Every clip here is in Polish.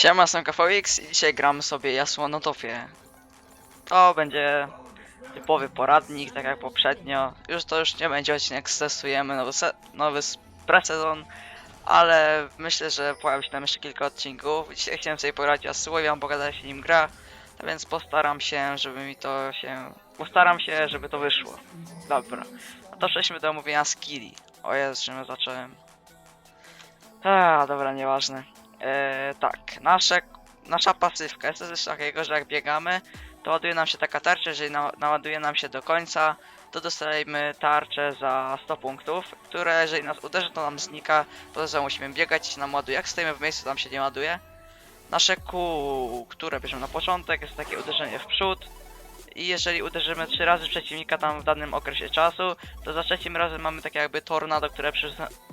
Siema, jestem KVX i dzisiaj gramy sobie topie. To będzie typowy poradnik, tak jak poprzednio. Już to już nie będzie odcinek, stestujemy nowy, se nowy pre-sezon, ale myślę, że pojawi się tam jeszcze kilka odcinków. Dzisiaj chciałem sobie poradzić Yasuo i wam pokazać jak się nim gra, a więc postaram się, żeby mi to się... Postaram się, żeby to wyszło. Dobra. No to przejdźmy do omówienia skilli. O Jezu, czym ja zacząłem. A, dobra, nieważne. Eee, tak, nasze, nasza pasywka jest coś takiego, że jak biegamy, to ładuje nam się taka tarcza, jeżeli na, naładuje nam się do końca, to dostajemy tarczę za 100 punktów, które jeżeli nas uderzy, to nam znika, znowu musimy biegać się nam ładuje. Jak stoimy w miejscu, tam się nie ładuje. Nasze kół, które bierzemy na początek, jest takie uderzenie w przód. I jeżeli uderzymy trzy razy przeciwnika tam w danym okresie czasu, to za trzecim razem mamy takie jakby tornado, które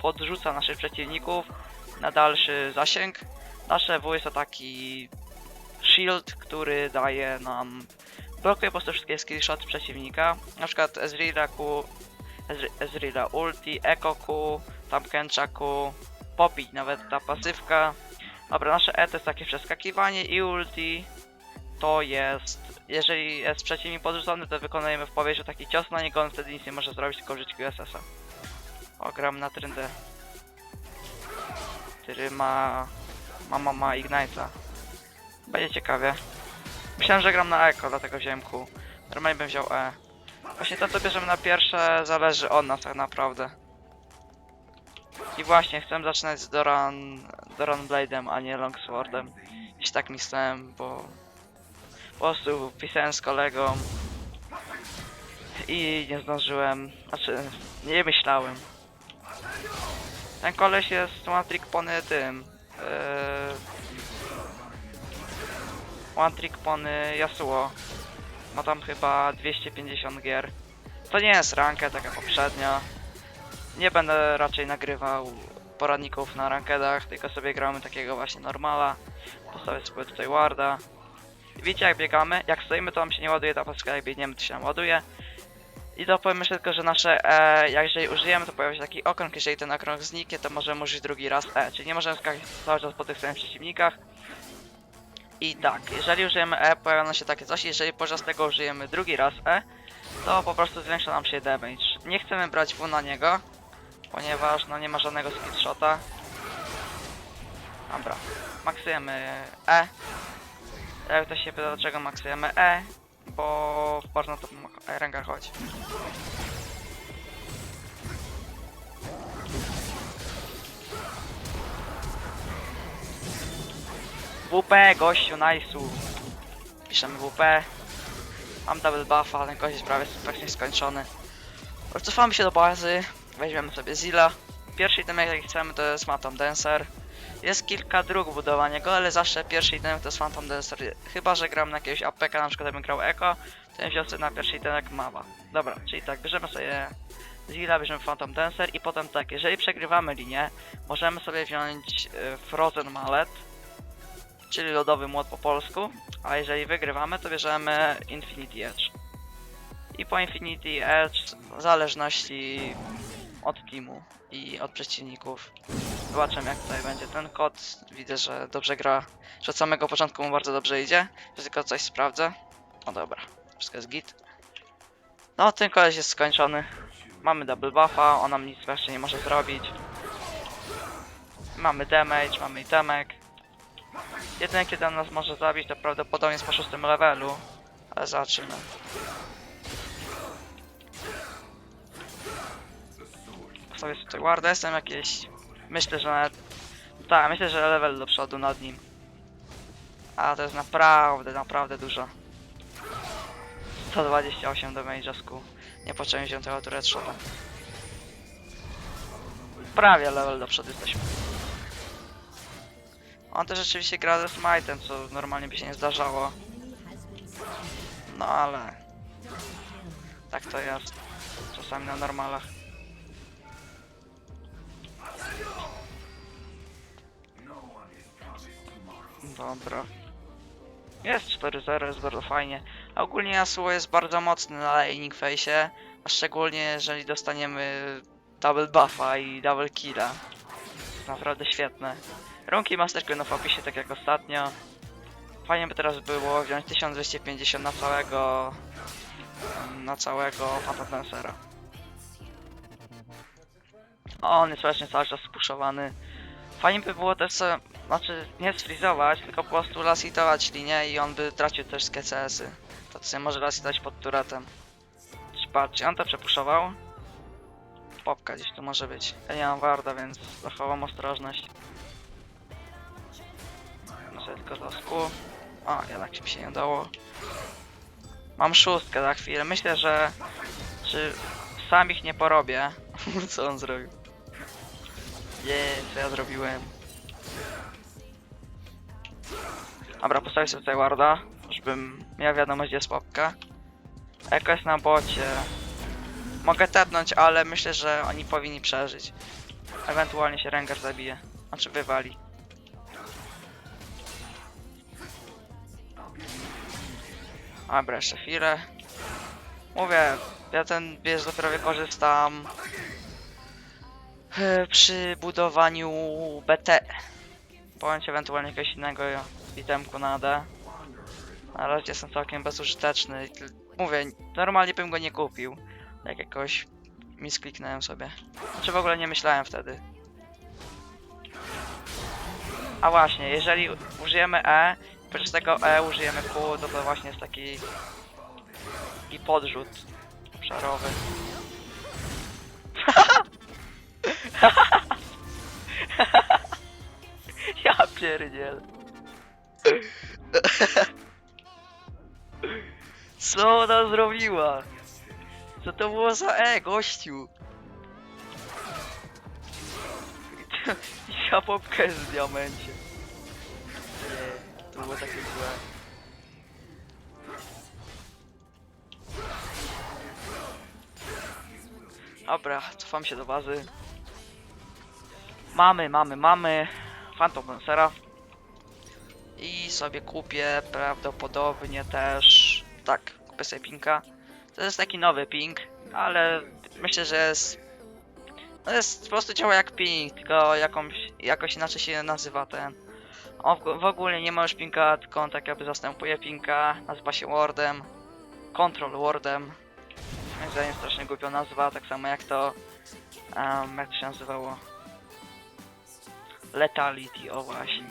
podrzuca naszych przeciwników na dalszy zasięg. Nasze W jest to taki shield, który daje nam blokuje po prostu wszystkie skillshot przeciwnika. Na przykład Ezreala Q, Ezre- Ezreala ulti, Echo Q, tam Kencha Q, Poppy, nawet ta pasywka. Dobra, nasze E to jest takie przeskakiwanie i ulti to jest, jeżeli jest przeciwnik podrzucony, to wykonujemy w powietrzu taki cios na niego, on wtedy nic nie może zrobić, tylko użyć QSS-a. O, na tryndę który ma... Mama ma Ignite'a. Będzie ciekawie. Myślałem, że gram na Eko, dlatego wziąłem Q. Normalnie bym wziął E. Właśnie to, co bierzemy na pierwsze, zależy od nas tak naprawdę. I właśnie, chcę zaczynać z Doran... Doran Blade'em, a nie Longswordem. Jeśli tak myślałem, bo... Po prostu pisałem z kolegą. I nie zdążyłem... Znaczy, nie myślałem. Ten koleś jest one trick pony tym. Yy... One trick pony Yasuo. Ma tam chyba 250 gier. To nie jest ranka taka poprzednia. Nie będę raczej nagrywał poradników na rankedach, tylko sobie gramy takiego właśnie normala. Postawię sobie tutaj warda. Widzicie jak biegamy, jak stoimy to nam się nie ładuje ta paska, jak biegniemy to się nam ładuje. I dopowiem jeszcze tylko, że nasze E, jeżeli użyjemy, to pojawia się taki okrąg, jeżeli ten okrąg zniknie, to możemy użyć drugi raz E, czyli nie możemy skakać cały czas po tych samych przeciwnikach. I tak, jeżeli użyjemy E, pojawia nam się takie coś, jeżeli podczas tego użyjemy drugi raz E, to po prostu zwiększa nam się damage. Nie chcemy brać W na niego, ponieważ no nie ma żadnego skillshota. Dobra, maksujemy E. Jak ktoś się pyta, dlaczego maksujemy E, bo bardzo na to ręka chodzi. WP, gościu, nice'u. Piszemy WP. Mam double buffa, ten gość jest prawie praktycznie skończony. Cofamy się do bazy, weźmiemy sobie Zilla. Pierwszy item jaki chcemy to jest Phantom Dancer. Jest kilka dróg budowania go, ale zawsze pierwszy item to jest Phantom Dancer. Chyba, że gram na jakiegoś APK, na przykład jakbym grał Echo, to bym sobie na pierwszy item jak Mawa. Dobra, czyli tak, bierzemy sobie Zilla, bierzemy Phantom Dancer i potem tak, jeżeli przegrywamy linię, możemy sobie wziąć y, Frozen Mallet, czyli lodowy młot po polsku, a jeżeli wygrywamy, to bierzemy Infinity Edge. I po Infinity Edge, w zależności od teamu i od przeciwników, zobaczymy jak tutaj będzie ten kod. Widzę, że dobrze gra, że od samego początku mu bardzo dobrze idzie, że tylko coś sprawdzę. O dobra, wszystko jest git. No, ten koleś jest skończony. Mamy double buffa, on nam nic jeszcze nie może zrobić. Mamy damage, mamy itemek. Jedyne kiedy on nas może zabić to prawdopodobnie jest po szóstym levelu. Ale zobaczymy. Sobie tutaj warda, jestem jakieś... Myślę, że nawet... Tak, myślę, że level do przodu nad nim. A to jest naprawdę, naprawdę dużo. 128 damage'a z kół. Nie poczułem wziąć tego turret shota. Prawie level do przodu jesteśmy. On też rzeczywiście gra ze smite'em, co normalnie by się nie zdarzało. No ale... Tak to jest. Czasami na normalach. Dobra. Jest 4-0, jest bardzo fajnie. Ogólnie Yasuo jest bardzo mocny na laning face'ie, a szczególnie jeżeli dostaniemy double buffa i double killa. Naprawdę świetne. Runki Master Queen w opisie, tak jak ostatnio. Fajnie by teraz było wziąć 1250 na całego... na całego Phantom Dancera. On jest właśnie cały czas spuszowany. Fajnie by było też sobie, znaczy nie sfrizować, tylko po prostu lasitować linię i on by tracił też z KCS-y. To sobie może lasitować pod turetem. Patrzcie, on to przepuszował. Popka gdzieś tu może być. Ja nie mam warda, więc zachowam ostrożność. Muszę tylko do sku. O, jednak mi się nie udało. Mam szóstkę za chwilę. Myślę, że... Czy sam ich nie porobię. Co on zrobił? Nie, co ja zrobiłem? Dobra, postawię sobie tutaj warda, żebym miał wiadomość, gdzie jest popka. Eko jest na bocie. Mogę tepnąć, ale myślę, że oni powinni przeżyć. Ewentualnie się Rengar zabije. Znaczy wywali. Dobra, jeszcze chwilę. Mówię, ja ten wiesz dopiero wykorzystam przy budowaniu BT. Bądź ewentualnie jakiegoś innego itemku na D. Na razie jestem całkiem bezużyteczny. Mówię, normalnie bym go nie kupił. Jak jakoś miskliknąłem sobie. Czy w ogóle nie myślałem wtedy. A właśnie, jeżeli użyjemy E, oprócz tego E użyjemy Q, to to właśnie jest taki... taki podrzut obszarowy. ja pierdzielę. Co ona zrobiła? Co to było za E, gościu? Ja popkę w diamencie. Nie, to było takie złe. Dobra, cofam się do bazy. Mamy, mamy, mamy Phantom Lancera. I sobie kupię prawdopodobnie też... Tak, kupię sobie pinka. To jest taki nowy ping, ale myślę, że jest... No jest po prostu działa jak ping, tylko jakąś, jakoś inaczej się nazywa ten. On w, w ogóle nie ma już pinka, tylko on tak jakby zastępuje pinka, nazywa się Wardem. Control Wardem. Moim zdaniem strasznie głupio nazwa, tak samo jak to... Um, jak to się nazywało? Letality, o właśnie.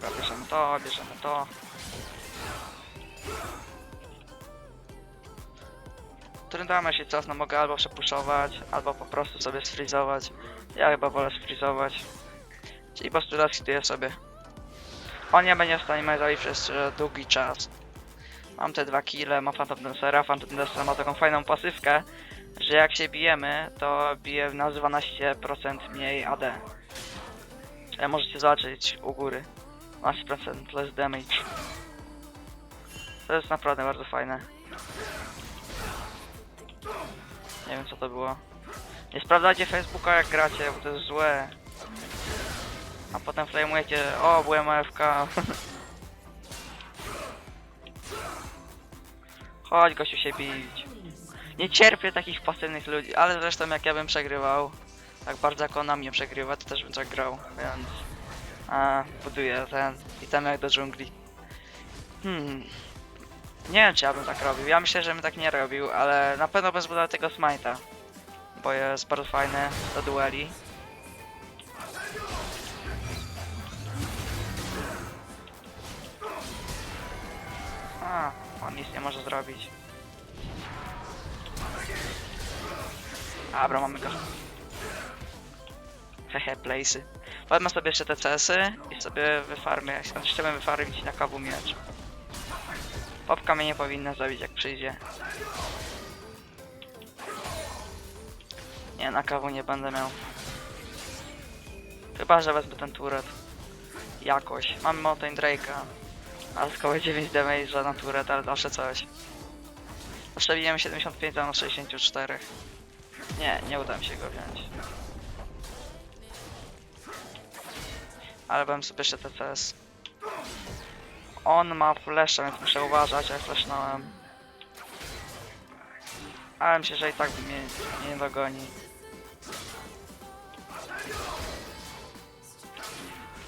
Dobra, bierzemy to, bierzemy to. Trudamy się cofnę, mogę albo przepuszować, albo po prostu sobie sfrizować. Ja chyba wolę sfrizować. Czyli po prostu lasituję sobie. On nie będzie w stanie zabić przez e, długi czas. Mam te dwa kile, ma Phantom Dancera. Phantom Dancer ma taką fajną pasywkę, że jak się bijemy, to bije na 12% mniej AD. E, możecie zobaczyć u góry. 12% less damage. To jest naprawdę bardzo fajne. Nie wiem co to było. Nie sprawdzajcie Facebooka jak gracie, bo to jest złe. A potem flamujecie, o byłem AFK. Chodź gościu się bić. Nie cierpię takich pasywnych ludzi, ale zresztą jak ja bym przegrywał, tak bardzo jak ona mnie przegrywa, to też bym tak grał, więc... A, buduję ten itemek do dżungli. Hmm. Nie wiem czy ja bym tak robił, ja myślę, że bym tak nie robił, ale na pewno bym zbudował tego smite'a. Bo jest bardzo fajny do dueli. A, on nic nie może zrobić. Dobra, mamy go. Hehe, place'y. Wezmę sobie jeszcze te CS-y i sobie wyfarmię, znaczy chcemy wyfarmić na kawu miecz. Popka mnie nie powinna zabić jak przyjdzie. Nie, na kawu nie będę miał. Chyba, że wezmę ten turret. Jakoś. Mamy Mountain Drake'a. A tylko 9 damage na turret, ale zawsze coś. Przebijemy 75 na 64. Nie, nie uda mi się go wziąć. Ale bym sobie jeszcze TCS. On ma flesza, więc muszę uważać, jak flesznąłem. Ale myślę, że i tak mnie nie dogoni.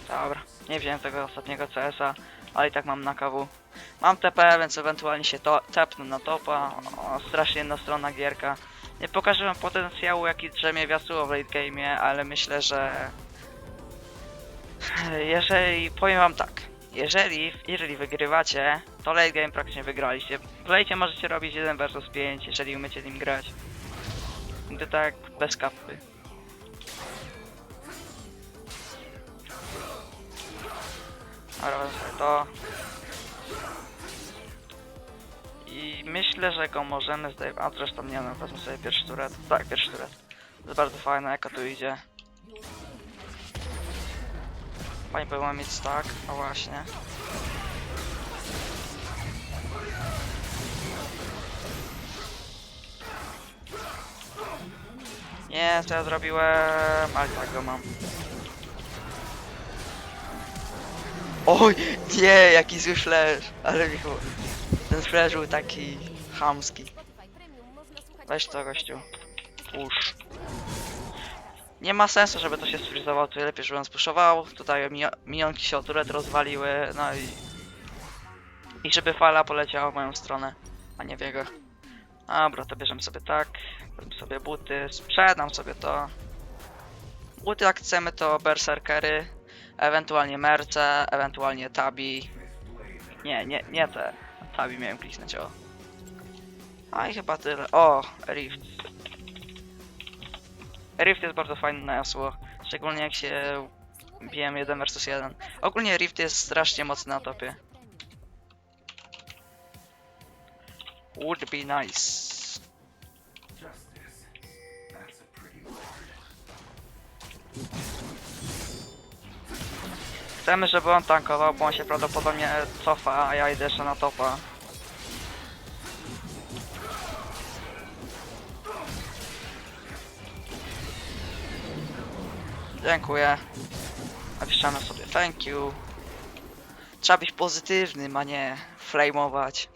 Dobra, nie wziąłem tego ostatniego CS-a, ale i tak mam na KW. Mam TP, więc ewentualnie się to tepnę na topa. O, strasznie jednostronna gierka. Nie pokażę wam potencjału, jaki drzemie wiasuło w late game'ie, ale myślę, że... Jeżeli... Powiem wam tak. Jeżeli, jeżeli wygrywacie, to late game praktycznie wygraliście. W late możecie robić 1 versus 5, jeżeli umiecie nim grać. To tak bez kapy. Wezmę to. I myślę, że go możemy zdejmować. A zresztą nie no, wezmę sobie pierwszy turet. Tak, pierwszy turet. To jest bardzo fajne, jaka tu idzie. Fajnie było mieć tak, no właśnie. Nie, co ja zrobiłem? Ale tak go mam. Oj, nie, jaki zły flash, ale mi Ten taki chamski. Weź to gościu. Push. Nie ma sensu, żeby to się sfrizowało, to lepiej, żeby on spuszował. Tutaj minionki się o turet rozwaliły, no i... I żeby fala poleciała w moją stronę, a nie w jego. Dobra, to bierzemy sobie tak. Bierzemy sobie buty, sprzedam sobie to. Buty jak chcemy to berserkery, ewentualnie merce, ewentualnie tabi. Nie, nie, nie te. Tabi miałem kliknąć o. A i chyba tyle. O, Rift. Rift jest bardzo fajny na jasło. Szczególnie jak się bijem 1 vs 1. Ogólnie Rift jest strasznie mocny na topie. Would be nice. Chcemy, żeby on tankował, bo on się prawdopodobnie cofa, a ja idę jeszcze na topa. Dziękuję. Napiszemy sobie thank you. Trzeba być pozytywnym, a nie flamować.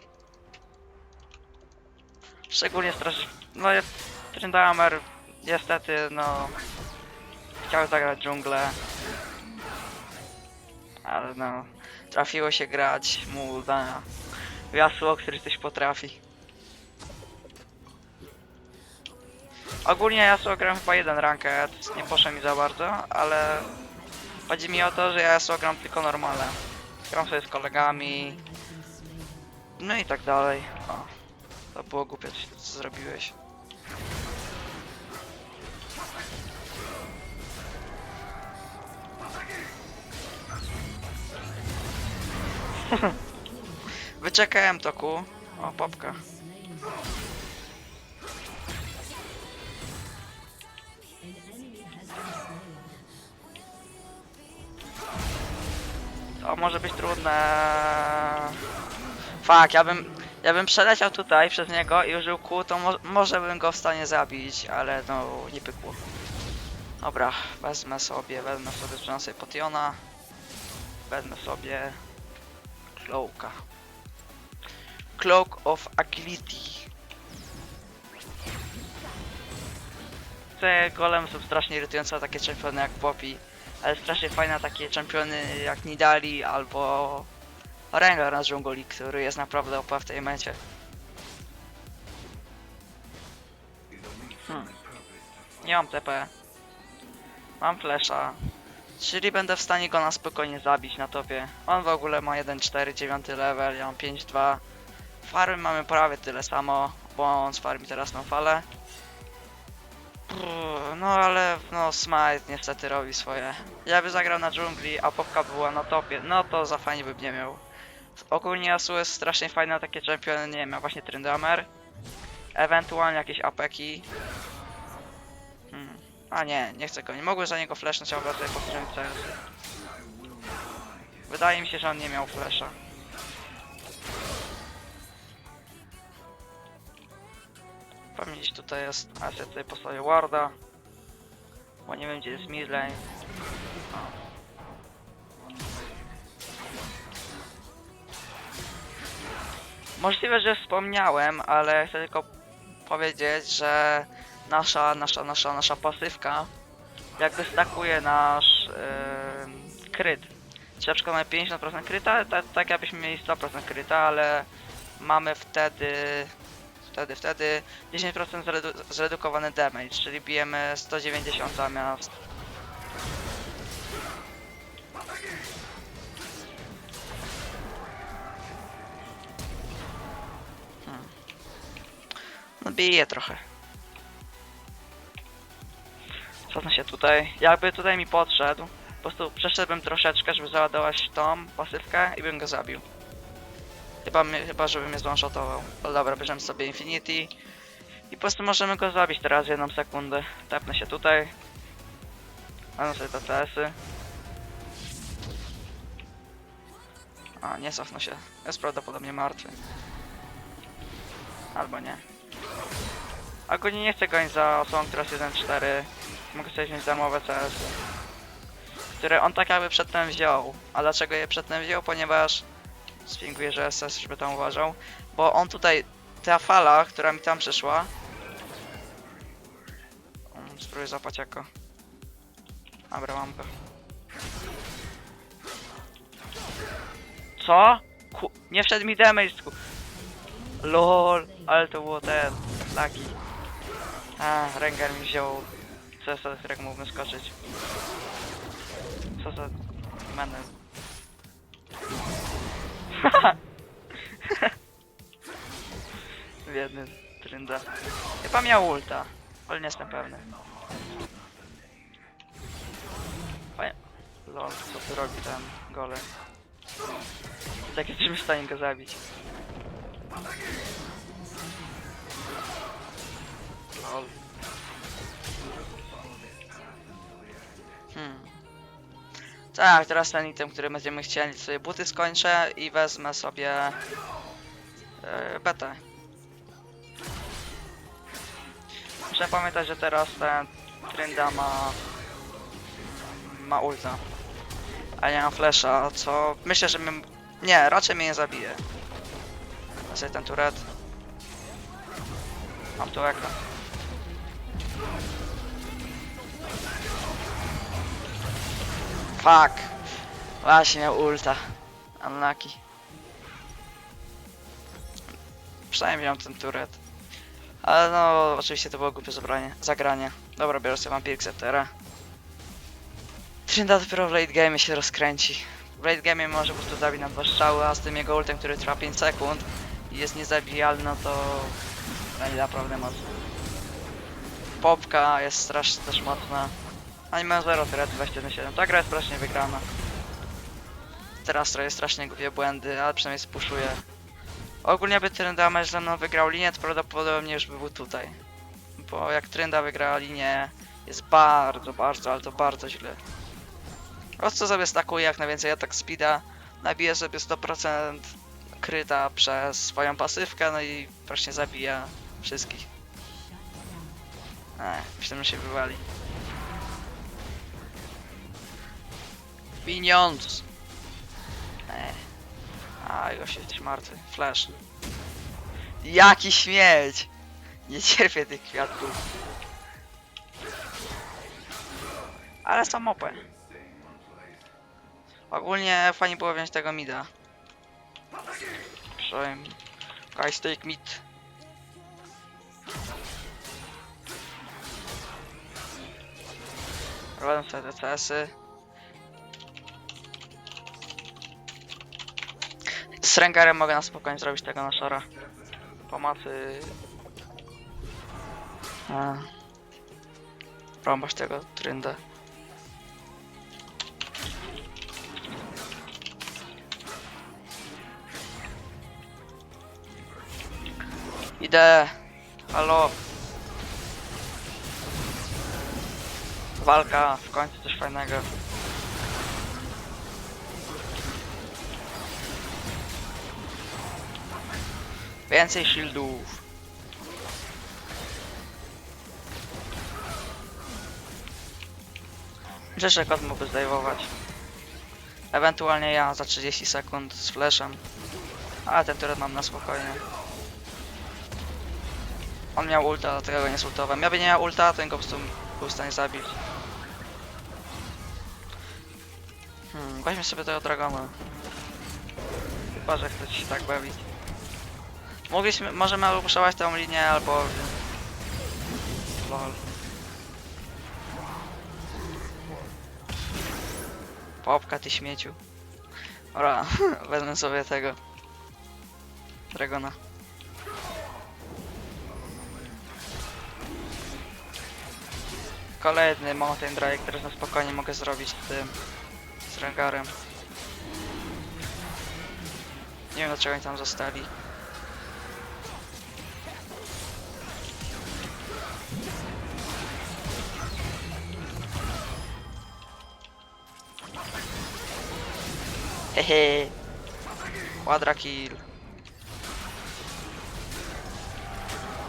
Szczególnie straż... No jest... Tryndammer niestety, no... Chciał zagrać dżunglę. Ale no... Trafiło się grać mu na... Wiasło, który coś potrafi. Ogólnie ja sobie gram chyba jeden ranket, nie poszło mi za bardzo, ale chodzi mi o to, że ja sobie gram tylko normalne. Gram sobie z kolegami, no i tak dalej. O, to było głupie, co zrobiłeś. Wyczekałem toku. O, popka. To może być trudne. Fak, ja bym, ja bym przeleciał tutaj przez niego i użył kół, to mo może bym go w stanie zabić, ale no nie pykło. Dobra, wezmę sobie, wezmę sobie, sobie Potiona. Wezmę sobie Cloaka. Cloak of Agility. Te golem są strasznie irytujące takie czempiony jak Poppy. Ale strasznie fajne takie czempiony jak Nidali albo Rengar na dżungli, który jest naprawdę OP w tej mecie. Hmm. Nie mam TP. Mam flesza. Czyli będę w stanie go na spokojnie zabić na topie. On w ogóle ma 1.4, 9 level, ja mam 5.2. Farmy mamy prawie tyle samo, bo on sfarmi teraz na falę. No ale no Smite niestety robi swoje. Ja by zagrał na dżungli, a Popka była na topie, no to za fajnie bym nie miał. Ogólnie Yasuo jest strasznie fajne takie czempiony, nie wiem, właśnie Tryndammer. Ewentualnie jakieś apeki. A nie, nie chcę go, nie mogłem za niego flashnąć, a sobie powstrzymać CS. Wydaje mi się, że on nie miał flasha. Gdzieś tutaj jest, a ja tutaj postawię warda. Bo nie wiem gdzie jest midlane. Możliwe, że wspomniałem, ale chcę tylko powiedzieć, że nasza, nasza, nasza, nasza pasywka jakby stakuje nasz yy, kryt. Czyli na przykład mamy 50% kryta, tak, tak jakbyśmy mieli 100% kryta, ale mamy wtedy, wtedy, wtedy 10% zredu zredukowany damage, czyli bijemy 190 zamiast Hmm. No bije trochę. Cofnę się tutaj. Jakby tutaj mi podszedł, po prostu przeszedłbym troszeczkę, żeby załadować tą pasywkę i bym go zabił. Chyba, mnie, chyba żeby mnie zwanshotował. Ale dobra, bierzemy sobie Infinity. I po prostu możemy go zabić teraz jedną sekundę. Tepnę się tutaj. Mam sobie te CS-y. A, nie cofnę się. Jest prawdopodobnie martwy. Albo nie. Ogólnie nie chcę gonić za osobą, która jest 1-4. Mogę sobie wziąć darmowe CS. Które on tak jakby przedtem wziął. A dlaczego je przedtem wziął? Ponieważ Spinguję, że SS, żeby tam uważał. Bo on tutaj, ta fala, która mi tam przyszła. Um, Spróbuję zapać jako. Dobra, mam go. Co? Ku... Nie wszedł mi damage. LOL, ale to było ten. Lucky. A, Rengar mi wziął. CS, jak mógłbym skoczyć. Co za... Menel. Biedny trynda. Chyba miał ulta, ale nie jestem pewny. Fajnie. Lol, co tu robi ten golem? Tak jesteśmy w stanie go zabić. Lol. Hmm. Tak, teraz ten item, który będziemy chcieli, sobie buty skończę i wezmę sobie yy, betę. Muszę pamiętać, że teraz ten Trynda ma ma ulta. A ja mam flasha, co myślę, że mnie... Nie, raczej mnie nie zabije. Sobie ten turret. Mam tu ekran. Fuck. Właśnie miał ulta. Unlucky. Przynajmniej miał ten turret. Ale no, oczywiście to było głupie zabranie, zagranie. Dobra, biorę sobie Vampire Sceptera. Trynda dopiero w late game się rozkręci. W late game może po prostu zabić na dwa strzały, a z tym jego ultem, który trwa 5 sekund i jest niezabijalny, no to będzie naprawdę mocno. Popka jest strasznie też mocna. Oni mają 0 teraz 21 Ta gra jest strasznie wygrana. Teraz robię strasznie głupie błędy, ale przynajmniej spuszuje. Ogólnie by Trynda ze mną wygrał linię, to prawdopodobnie już by był tutaj. Bo jak Trynda wygra linię, jest bardzo, bardzo, ale to bardzo źle. Prostu sobie stakuję jak najwięcej atak speeda, nabiję sobie 100% kryta przez swoją pasywkę, no i właśnie zabija wszystkich. Ech, myślę, że się wywali. Pieniądz! Ech. A, już jesteś martwy. Flash. Jaki śmieć! Nie cierpię tych kwiatków. Ale są OP. Ogólnie fajnie było wziąć tego mida. Przynajmniej. Guys take mid. Robię te CS-y. Z Rengarem mogę na spokojnie zrobić tego na szora. Pomocy. Rąbasz tego trynda. Idę. Halo. Walka, w końcu coś fajnego. Więcej shieldów. Rzeszę kot mógłby zdejmować. Ewentualnie ja za 30 sekund z flashem. Ale ten turret mam na spokojnie. On miał ulta, dlatego go nie sultowałem. Ja by nie miał ulta, to go po prostu był w stanie zabić. Hmm, weźmy sobie tego dragona. Chyba, że chcecie się tak bawić. Mogliśmy, możemy albo puszować tą linię, albo... Lol. Popka, ty śmieciu. Dobra, wezmę sobie tego. Dragona. Kolejny Mountain Drake, który na spokojnie mogę zrobić z tym... z Rengarem. Nie wiem dlaczego oni tam zostali. Hehe. Quadra kill.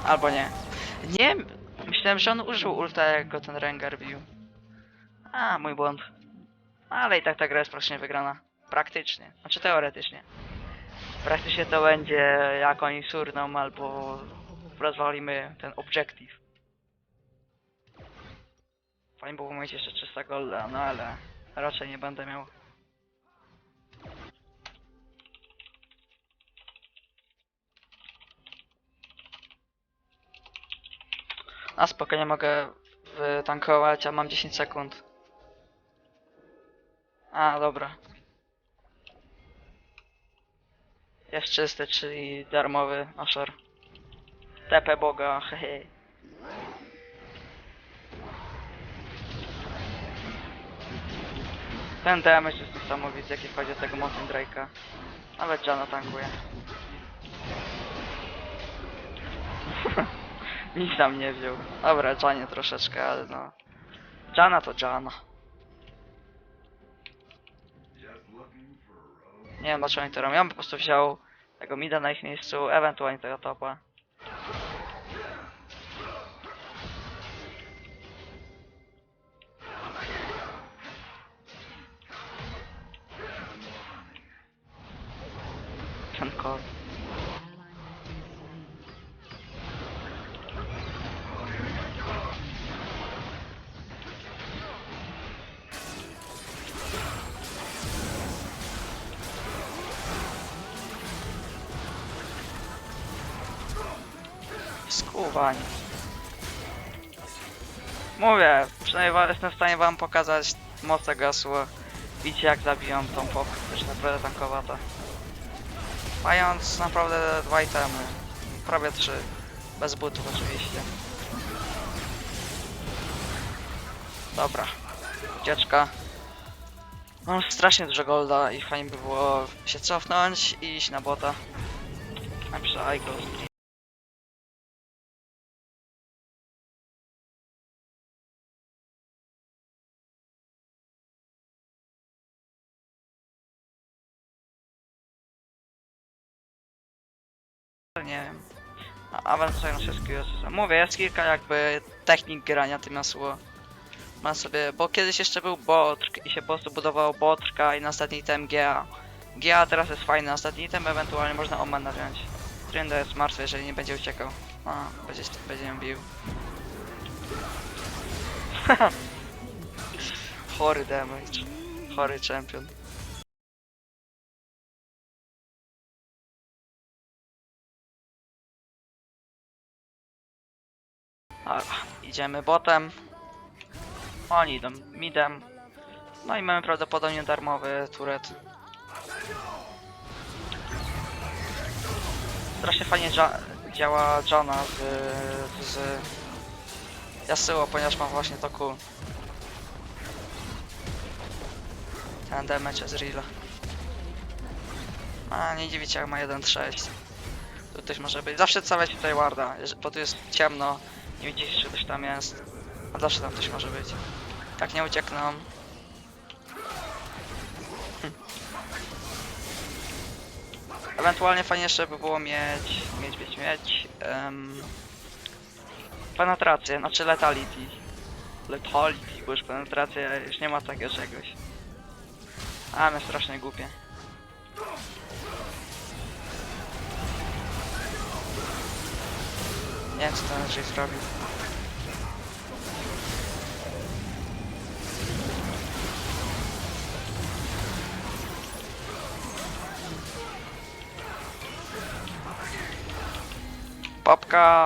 Albo nie. Nie, myślałem, że on użył ulta, jak go ten Rengar bił. A, mój błąd. Ale i tak ta gra jest praktycznie wygrana. Praktycznie. Znaczy teoretycznie. Praktycznie to będzie jak oni surną albo rozwalimy ten objective. Fajnie było mieć jeszcze 300 golda, no ale raczej nie będę miał. A spokojnie mogę tankować, a mam 10 sekund. A, dobra. Jest czysty, czyli darmowy Ashor. TP Boga, hehe. Ten damage jest niesamowity, jaki chodzi o tego Mountain Drake'a. Nawet Jana tankuje. Nic tam nie wziął. Dobra, Janie troszeczkę, ale no. Jana to Jana. Nie wiem dlaczego oni to robią. Ja bym po prostu wziął tego mida na ich miejscu, ewentualnie tego topa. Ten kod. Mówię, przynajmniej jestem w stanie wam pokazać moce gasła. Widzicie jak zabijam tą pop, też naprawdę tankowata. Mając naprawdę dwa itemy. Prawie trzy. Bez butów oczywiście. Dobra. Ucieczka. Mam strasznie dużo golda i fajnie by było się cofnąć i iść na bota. A przy Nie wiem. A awansują się skillsy. Mówię, jest kilka jakby technik grania tym masło. Ma sobie, bo kiedyś jeszcze był Botrk i się po prostu budowało Botrka i na ostatni item GA. GA teraz jest fajny, na ostatni item ewentualnie można Omana wziąć. Trinda jest martwy, jeżeli nie będzie uciekał. A, będzie, będzie ją bił. Chory damage. Chory champion. Dobra, idziemy botem. Oni idą midem. No i mamy prawdopodobnie darmowy turet. Strasznie fajnie dża działa Jana z, z Yasuo, ponieważ ma właśnie to cool. Ten damage z real. A nie dziwicie jak ma 1.6. Tu też może być. Zawsze stawiać tutaj warda, bo tu jest ciemno. Nie widzisz, czy ktoś tam jest. A zawsze tam ktoś może być. Jak nie uciekną. Hm. Ewentualnie fajnie jeszcze by było mieć, mieć, mieć, mieć um, penetrację, znaczy letality. Letality, bo już penetracja już nie ma takiego czegoś. A, mnie strasznie głupie. wiem co ten Andrzej zrobił.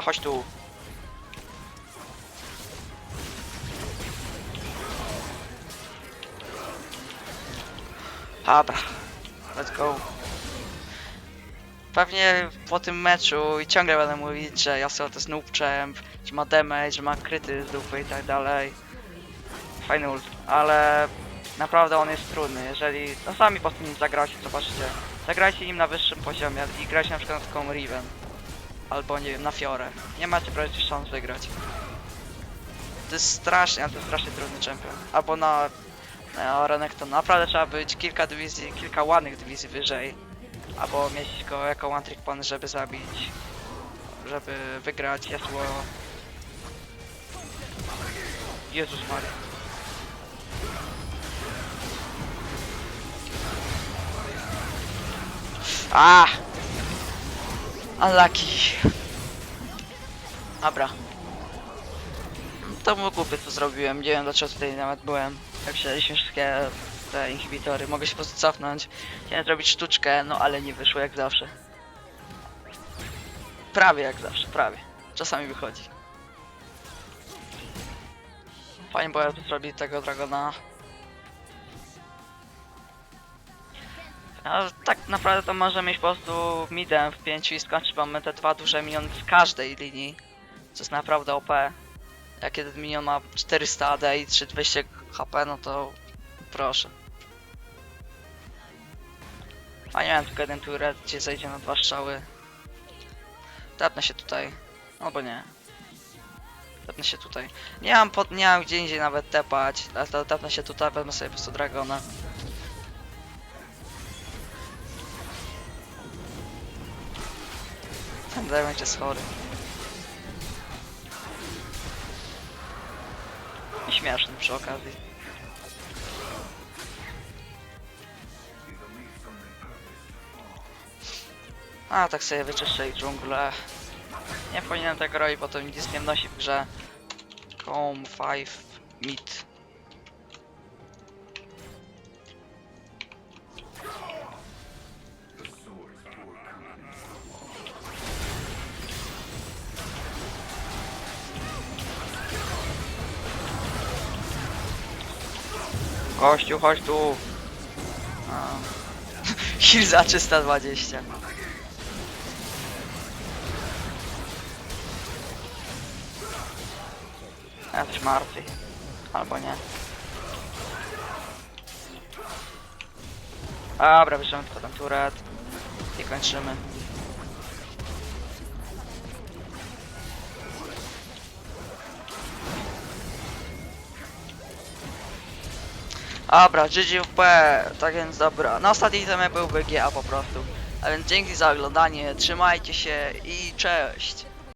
Chodź tu. Dobra. Pewnie po tym meczu i ciągle będę mówić, że Yasuo to jest noob champ, że ma damage, że ma kryty z dupy i tak dalej. Fajny ult, ale naprawdę on jest trudny, jeżeli... No sami po prostu nim zobaczcie. Zagrajcie nim na wyższym poziomie i grajcie na przykład na taką Riven. Albo nie wiem, na Fiorę. Nie macie prawie szans wygrać. To jest strasznie, ale to jest strasznie trudny champion. Albo na, na Renekton. Naprawdę trzeba być kilka dywizji, kilka ładnych dywizji wyżej. Albo mieć go jako one trick pony, żeby zabić. Żeby wygrać Yasuo. Jezus Maria. A! Unlucky. Dobra. To było głupie co zrobiłem, nie wiem dlaczego tutaj nawet byłem. Jak wzięliśmy wszystkie te inhibitory, mogę się po prostu cofnąć. Chciałem zrobić sztuczkę, no ale nie wyszło jak zawsze. Prawie jak zawsze, prawie. Czasami wychodzi. Fajnie było jakby zrobić tego dragona. A tak naprawdę to możemy iść po prostu midem w pięciu i skończyć mamy te dwa duże miniony z każdej linii. Co jest naprawdę OP. Jak jeden minion ma 400 AD i 3200 HP, no to proszę. A nie wiem, tylko jeden turret, gdzie zejdzie na dwa strzały. Tapnę się tutaj. Albo nie. Tapnę się tutaj. Nie mam, pod, nie mam gdzie indziej nawet tepać, tapnę się tutaj, wezmę sobie po prostu dragona. Ten damage jest chory. I śmieszny przy okazji. A, tak sobie wyczyszczę i dżunglę. Nie powinienem tego robić, bo to mi nic nie wnosi w grze. Com 5 mid. Gościu, chodź tu. A. Heal za 320. Jakiś martwy. Albo nie. Dobra, bierzemy tylko ten turet. I kończymy. Dobra, GGUP, tak więc dobra. Na ostatniej temie był BGA po prostu. A więc dzięki za oglądanie, trzymajcie się i cześć!